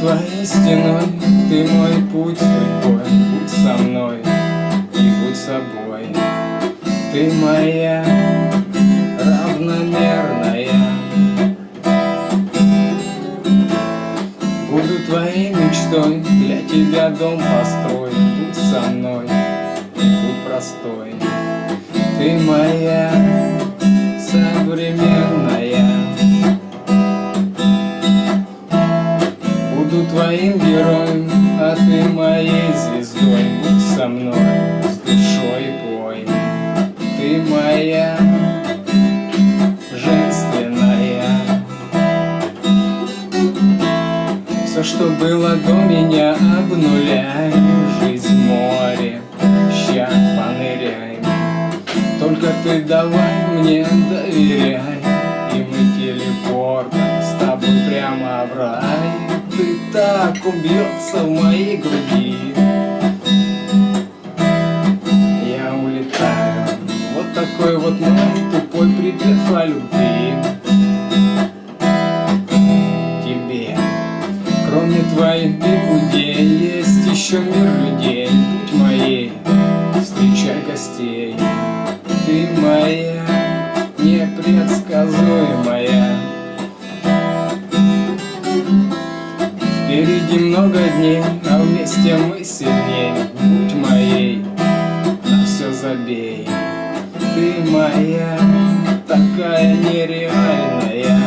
Твоей стеной, ты мой путь судьбой Будь со мной и будь собой. Ты моя равномерная. Буду твоей мечтой, для тебя дом построю Будь со мной и будь простой. Ты моя Буду твоим героем, а ты моей звездой. Будь со мной, с душой пой Ты моя женственная. Все, что было до меня, обнуляй. Жизнь море, ща поныряем Только ты давай мне доверяй И мы телепортом с тобой прямо в рай Так убьется в моей груди. Я улетаю Вот такой вот мой тупой припев о любви. Тебе Кроме твоих бегудей Есть еще мир людей. Будь моей, встречай гостей. Ты моя непредсказуемая Впереди много дней, а вместе мы сильней. Будь моей, на все забей. Ты моя, такая нереальная.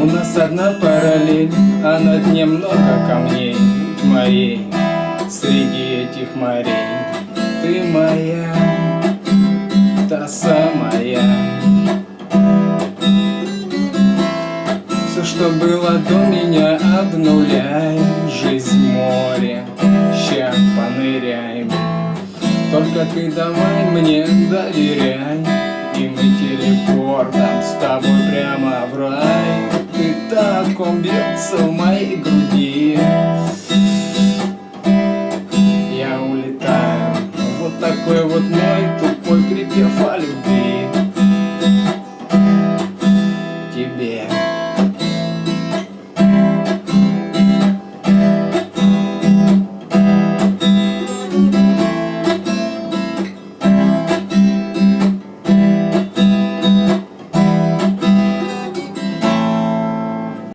У нас одна параллель, а на дне много камней. Будь моей, среди этих морей. Ты моя, та самая было до меня, обнуляй. Жизнь море, ща поныряем. Только ты давай мне доверяй И мы телепортом с тобой прямо в рай. Ты так он бьется в моей груди. Я улетаю, вот такой вот мой тупой припев о любви. Тебе